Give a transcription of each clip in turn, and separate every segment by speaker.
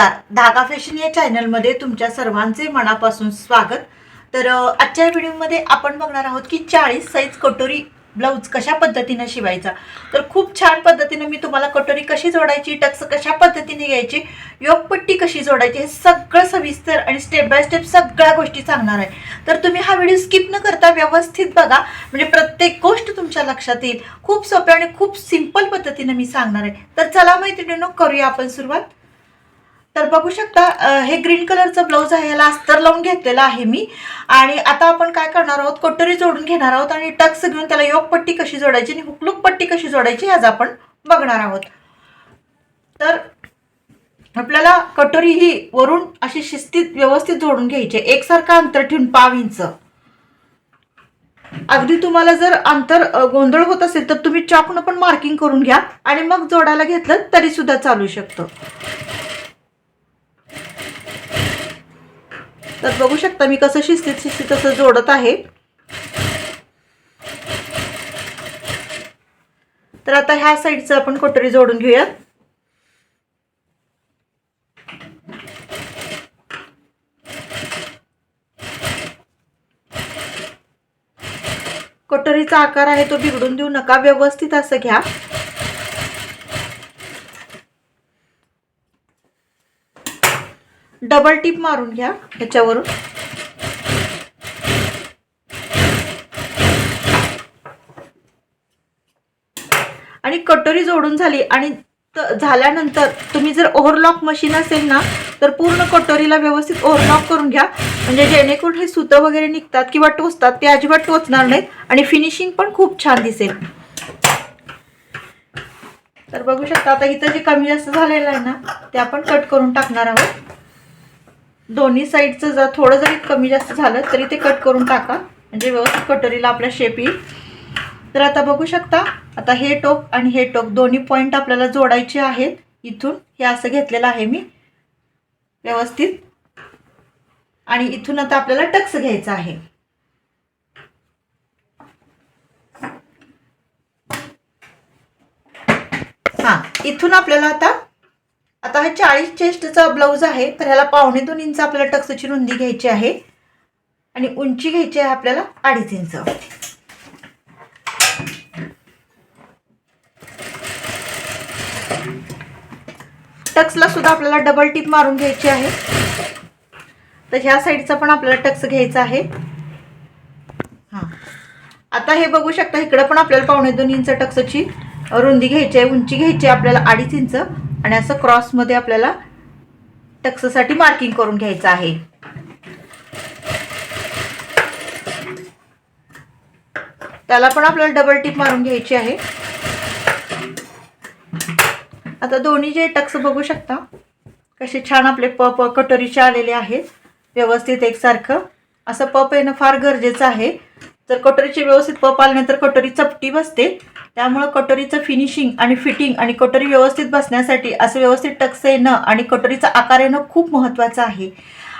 Speaker 1: नमस्कार. धागा फॅशन या चॅनलमध्ये तुमच्या सर्वांचे मनापासून स्वागत. तर आजच्या व्हिडिओमध्ये आपण बघणार आहोत की चाळीस साईज कटोरी ब्लाऊज कशा पद्धतीनं शिवायचा. तर खूप छान पद्धतीनं मी तुम्हाला कटोरी कशी जोडायची टक्स कशा पद्धतीने घ्यायची योगपट्टी कशी जोडायची हे सगळं सविस्तर आणि स्टेप बाय स्टेप सगळ्या गोष्टी सांगणार आहे. तर तुम्ही हा व्हिडिओ स्किप न करता व्यवस्थित बघा. म्हणजे प्रत्येक गोष्ट तुमच्या लक्षात येईल. खूप सोप्या आणि खूप सिंपल पद्धतीनं मी सांगणार आहे. तर चला मैत्रिणींनो करूया आपण सुरुवात. तर बघू शकता हे ग्रीन कलरचं ब्लाऊज आहे याला अस्तर लावून घेतलेलं आहे मी. आणि आता आपण काय करणार आहोत कटोरी जोडून घेणार आहोत आणि टक्स घेऊन त्याला योग पट्टी कशी जोडायची आणि हुकलूक पट्टी कशी जोडायची आज आपण बघणार आहोत. तर आपल्याला कटोरी ही वरून अशी शिस्तीत व्यवस्थित जोडून घ्यायची एकसारखं अंतर ठेवून पाव इंच. अगदी तुम्हाला जर अंतर गोंधळ होत असेल तर तुम्ही चॉकनं पण मार्किंग करून घ्या आणि मग जोडायला घेतलं तरी सुद्धा चालू शकतं. तर बघू शकता मी कसं शिस्तीत शिस्तीत असं जोडत आहे. तर आता ह्या साईडचं आपण कोटरी जोडून घेऊयात कटोरीचा आकार आहे तो बिघडून देऊ नका. व्यवस्थित असं घ्या. डबल टिप मारून घ्या ह्याच्यावरून. आणि कटोरी जोडून झाली आणि झाल्यानंतर तुम्ही जर ओव्हरलॉक मशीन असेल ना तर पूर्ण कटोरीला व्यवस्थित ओव्हरलॉक करून घ्या. म्हणजे जेणेकरून हे सुतं वगैरे निघतात किंवा टोचतात ते अजिबात टोचणार नाहीत आणि फिनिशिंग पण खूप छान दिसेल. तर बघू शकता आता इथं जे कमी जास्त झालेलं आहे ना ते आपण कट करून टाकणार आहोत. दोन्ही साईडचं जर थोडं जरी कमी जास्त झालं तरी ते कट करून टाका. म्हणजे व्यवस्थित कटोरीला आपल्या शेप येईल. तर आता बघू शकता आता हे टोक आणि हे टोक दोन्ही पॉईंट आपल्याला जोडायचे आहेत. इथून हे असं घेतलेलं आहे मी. व्यवस्थित. आणि इथून आता आपल्याला टक्स घ्यायचा आहे. हा इथून आपल्याला आता आता हा चाळीस चेस्टचा ब्लाऊज आहे तर ह्याला पावणे दोन इंच आपल्याला टक्सची रुंदी घ्यायची आहे. आणि उंची घ्यायची आहे आपल्याला अडीच इंच. टक्सला सुद्धा आपल्याला डबल टिप मारून घ्यायची आहे. तर ह्या साईडचा पण आपल्याला टक्स घ्यायचा आहे. हां. आता हे बघू शकता इकडं पण आपल्याला पावणे दोन इंच टक्सची रुंदी घ्यायची आहे उंची घ्यायची आहे आपल्याला अडीच इंच. आणि असं क्रॉसमध्ये आपल्याला टक्ससाठी मार्किंग करून घ्यायचं आहे. त्याला पण आपल्याला डबल टिप मारून घ्यायची आहे. आता दोन्ही जे टक्स बघू शकता कसे छान आपले पप कटोरीचे आलेले आहेत. व्यवस्थित एकसारखं. असं पप येणं फार गरजेचं आहे. जर कटोरीचे व्यवस्थित पप आले नाही तर कटोरी चपटी बसते. त्यामुळं कटोरीचं फिनिशिंग आणि फिटिंग आणि कटोरी व्यवस्थित बसण्यासाठी असं व्यवस्थित टक्स येणं आणि कटोरीचा आकार येणं खूप महत्त्वाचं आहे.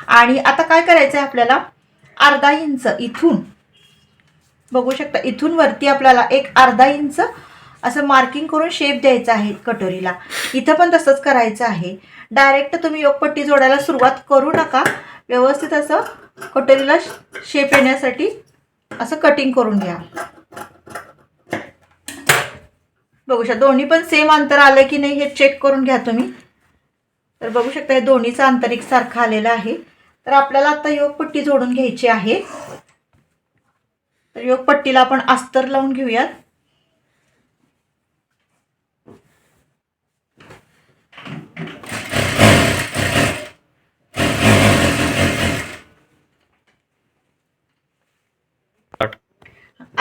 Speaker 1: आणि आता काय करायचं आहे आपल्याला? अर्धा इंच इथून. बघू शकता इथून वरती आपल्याला एक अर्धा इंच असं मार्किंग करून शेप द्यायचा आहे कटोरीला. इथं पण तसंच करायचं आहे. डायरेक्ट तुम्ही योगपट्टी जोडायला सुरुवात करू नका. व्यवस्थित असं कटोरीला शेप येण्यासाठी असं कटिंग करून घ्या. बघू शकता दोन्ही पण सेम अंतर आलं की नाही हे चेक करून घ्या तुम्ही. तर बघू शकता हे दोन्हीचं अंतर सारखा आलेलं आहे. तर आपल्याला आता योगपट्टी जोडून घ्यायची आहे. तर योगपट्टीला आपण अस्तर लावून घेऊयात.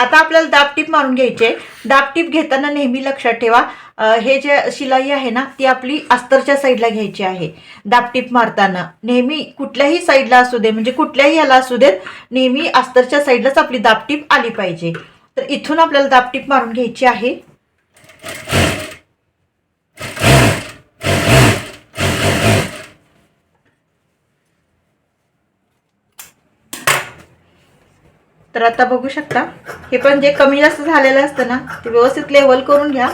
Speaker 1: आता आपल्याला दाबटीप मारून घ्यायचे. दाबटीप घेताना नेहमी लक्षात ठेवा. हे जे शिलाई आहे ना ती आपली अस्तरच्या साईडला घ्यायची आहे. दाबटीप मारताना. नेहमी कुठल्याही साईडला असू दे म्हणजे कुठल्याही याला असू देत नेहमी अस्तरच्या साईडलाच आपली दाबटीप आली पाहिजे. तर इथून आपल्याला दाबटीप मारून घ्यायची आहे. तर आता बघू शकता. हे पण जे कमी जास्त झालेलं असतं ना ते व्यवस्थित लेवल करून घ्या.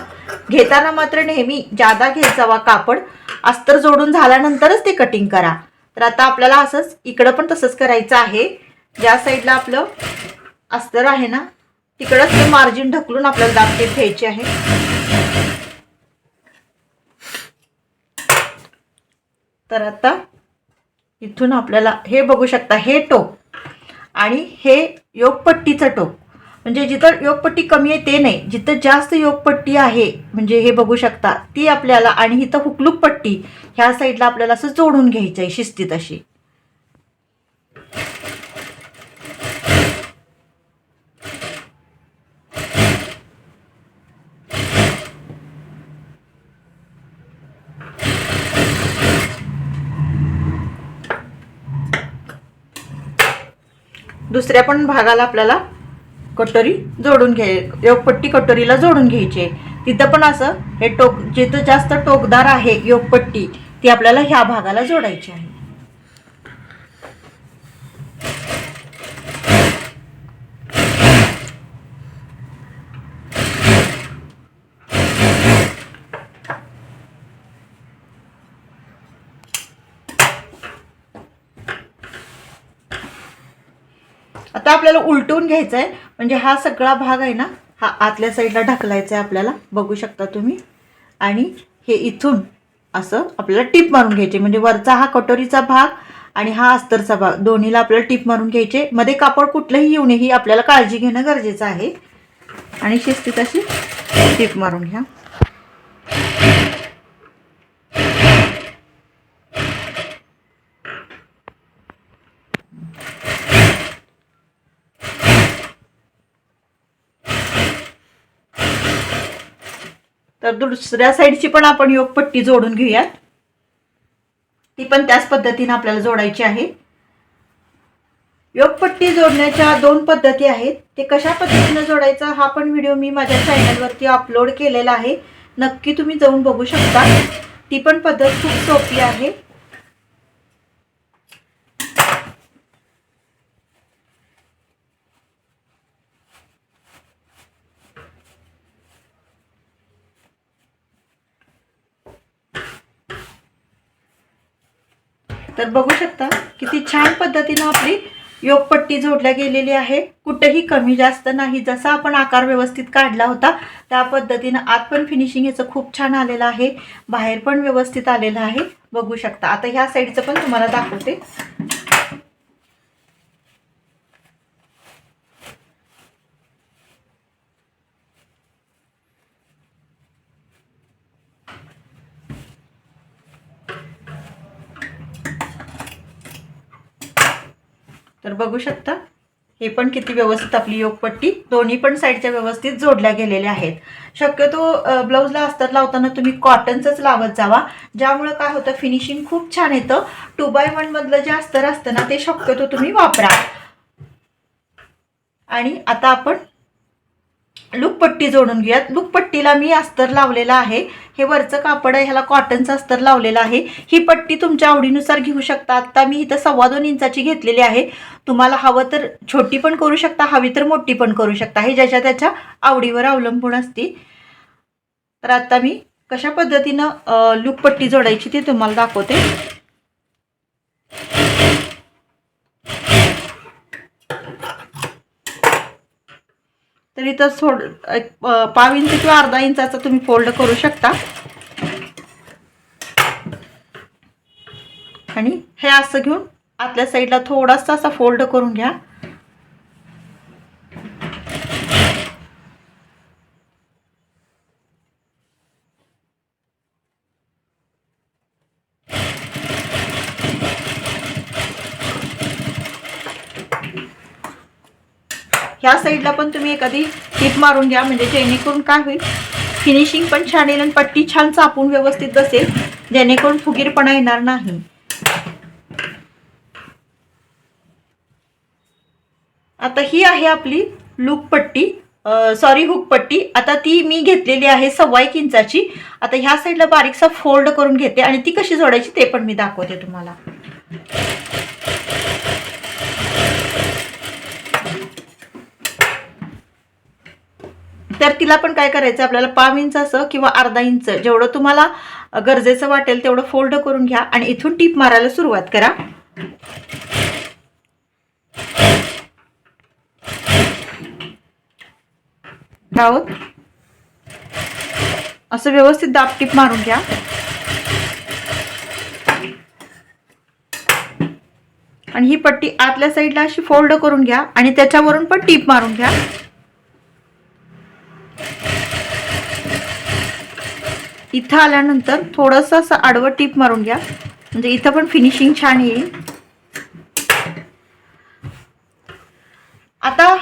Speaker 1: घेताना मात्र नेहमी जादा घेत जावा कापड. अस्तर जोडून झाल्यानंतरच ते कटिंग करा. तर आता आपल्याला असंच इकडं पण तसंच करायचं आहे. ज्या साईडला आपलं अस्तर आहे ना तिकडंच ते मार्जिन ढकलून आपल्याला दाबटीप घ्यायची आहे. तर आता इथून आपल्याला हे बघू शकता हे टोक आणि हे योगपट्टीचं टोक. म्हणजे जिथं योगपट्टी कमी आहे ते नाही जिथं जास्त योगपट्टी आहे म्हणजे हे बघू शकता ती आपल्याला आणि इथं हुकलूक पट्टी ह्या साईडला आपल्याला असं जोडून घ्यायचं आहे शिस्तीत अशी. दुसऱ्या पण भागाला आपल्याला कटोरी जोडून घ्याय योगपट्टी कटोरीला जोडून घ्यायची आहे. तिथं पण असं हे टोक जिथं जास्त टोकदार आहे योगपट्टी ती आपल्याला ह्या भागाला जोडायची आहे. आता आपल्याला उलटून घ्यायचं आहे म्हणजे हा सगळा भाग आहे ना हा आतल्या साईडला ढकलायचा आहे आपल्याला. बघू शकता तुम्ही. आणि हे इथून असं आपल्याला टीप मारून घ्यायचे. म्हणजे वरचा हा कटोरीचा भाग आणि हा अस्तरचा भाग. दोन्हीला आपल्याला टीप मारून घ्यायचे. मध्ये कापड कुठलंही येऊ नये ही आपल्याला काळजी घेणं गरजेचं आहे. आणि शिस्तीत अशी टीप मारून घ्या. तर दुसऱ्या साईडची पण आपण योगपट्टी जोडून घेऊयात. ती पण त्याच पद्धतीने आपल्याला जोडायची आहे. योगपट्टी जोडण्याच्या दोन पद्धती आहेत. ते कशा पद्धतीनं जोडायचं हा पण व्हिडिओ मी माझ्या चॅनलवरती अपलोड केलेला आहे. नक्की तुम्ही जाऊन बघू शकता. ती पण पद्धत खूप सोपी आहे. तर बघू शकता किती छान पद्धतीनं आपली योगपट्टी जोडल्या गेलेली आहे. कुठेही कमी जास्त नाही. जसा आपण आकार व्यवस्थित काढला होता त्या पद्धतीनं आत पण फिनिशिंग याचं खूप छान आलेलं आहे. बाहेर पण व्यवस्थित आलेलं आहे. बघू शकता. आता ह्या साईडचं पण तुम्हाला दाखवते. तर बघू शकता हे पण किती व्यवस्थित आपली योगपट्टी. दोन्ही पण साईडच्या व्यवस्थित जोडल्या गेलेल्या आहेत. शक्यतो ब्लाऊजला अस्तर लावताना तुम्ही कॉटनचंच लावत जावा. ज्यामुळं काय होतं फिनिशिंग खूप छान येतं. टू बाय वनमधलं जे अस्तर असतं ना ते शक्यतो तुम्ही वापरा. आणि आता आपण लुकपट्टी जोडून घेऊयात. लुकपट्टीला मी अस्तर लावलेला आहे. हे वरचं कापड आहे ह्याला कॉटनचं अस्तर लावलेलं आहे. ही पट्टी तुमच्या आवडीनुसार घेऊ शकता. आत्ता मी इथं सव्वा दोन इंचाची घेतलेली आहे. तुम्हाला हवं तर छोटी पण करू शकता हवी तर मोठी पण करू शकता. हे ज्याच्या त्याच्या आवडीवर अवलंबून असते तर आत्ता मी कशा पद्धतीनं लुकपट्टी जोडायची ते तुम्हाला दाखवते. इथं थोड एक पाव इंच किंवा अर्धा इंचाचा तुम्ही फोल्ड करू शकता. आणि हे असं घेऊन आतल्या साईडला थोडासा असा फोल्ड करून घ्या. ह्या साईडला पण तुम्ही एखादी टीप मारून घ्या म्हणजे जेणेकरून काय होईल फिनिशिंग पण छान येईल आणि पट्टी छान चापून व्यवस्थित बसेल जेणेकरून फुगीरपणा येणार नाही. आता ही आहे आपली लूक पट्टी सॉरी हुक पट्टी. आता ती मी घेतलेली आहे सव्वा एक इंचाची. आता ह्या साईडला बारीकसा फोल्ड करून घेते आणि ती कशी जोडायची ते पण मी दाखवते तुम्हाला. तर तिला पण काय करायचं आपल्याला पाव इंच असं किंवा अर्धा इंच जेवढं तुम्हाला गरजेचं वाटेल तेवढं फोल्ड करून घ्या आणि इथून टीप मारायला सुरुवात करा. आहोत असं व्यवस्थित दाब टीप मारून घ्या. आणि ही पट्टी आतल्या साईडला अशी फोल्ड करून घ्या आणि त्याच्यावरून पण टीप मारून घ्या. इथं आल्यानंतर थोडंसं असं आडवं टीप मारून घ्या. म्हणजे इथं पण फिनिशिंग छान येईल. आता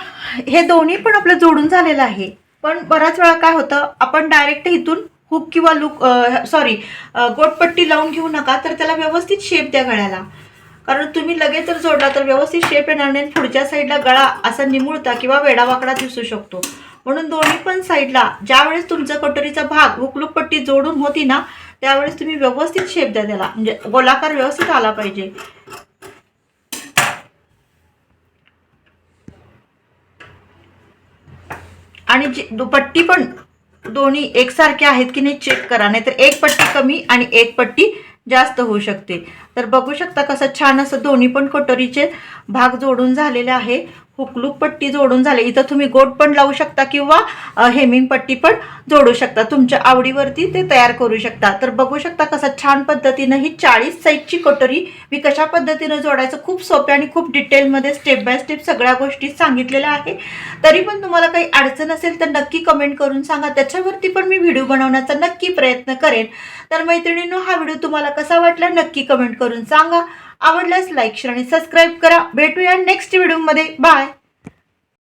Speaker 1: हे दोन्ही पण आपलं जोडून झालेलं आहे. पण बऱ्याच वेळा काय होतं आपण डायरेक्ट इथून हुक किंवा लुक सॉरी गोटपट्टी लावून घेऊ नका तर त्याला व्यवस्थित शेप द्या गळ्याला. कारण तुम्ही लगेच जर जोडला तर व्यवस्थित शेप येणार नाही पुढच्या साईडला गळा असा निमुळता किंवा वेडावाकडा दिसू शकतो. म्हणून दोन्ही पण साईडला ज्यावेळेस तुमचा कटोरीचा भाग उकलूक पट्टी जोडून होती ना त्यावेळेस तुम्ही व्यवस्थित शेप द्या त्याला. म्हणजे गोलाकार व्यवस्थित आला पाहिजे. आणि जी पट्टी पण दोन्ही एकसारखे आहेत की नाही चेक करा. नाहीतर एक पट्टी कमी आणि एक पट्टी जास्त होऊ शकते. तर बघू शकता कसं छान असं दोन्ही पण कटोरीचे भाग जोडून झालेले आहे. हुकलूक पट्टी जोडून झाले. इथं तुम्ही गोट पण लावू शकता किंवा हेमिंग पट्टी पण जोडू शकता. तुमच्या आवडीवरती ते तयार करू शकता. तर बघू शकता कसं छान पद्धतीनं ही चाळीस साईजची कटोरी मी कशा पद्धतीनं जोडायचं खूप सोप्या आणि खूप डिटेलमध्ये स्टेप बाय स्टेप सगळ्या गोष्टी सांगितलेल्या आहे तरी पण तुम्हाला काही अडचण असेल तर नक्की कमेंट करून सांगा. त्याच्यावरती पण मी व्हिडिओ बनवण्याचा नक्की प्रयत्न करेन. तर मैत्रिणींनो हा व्हिडिओ तुम्हाला कसा वाटला नक्की कमेंट करून सांगा. आवडल्यास लाईक शेअर आणि सबस्क्राईब करा. भेटूया नेक्स्ट व्हिडिओमध्ये बाय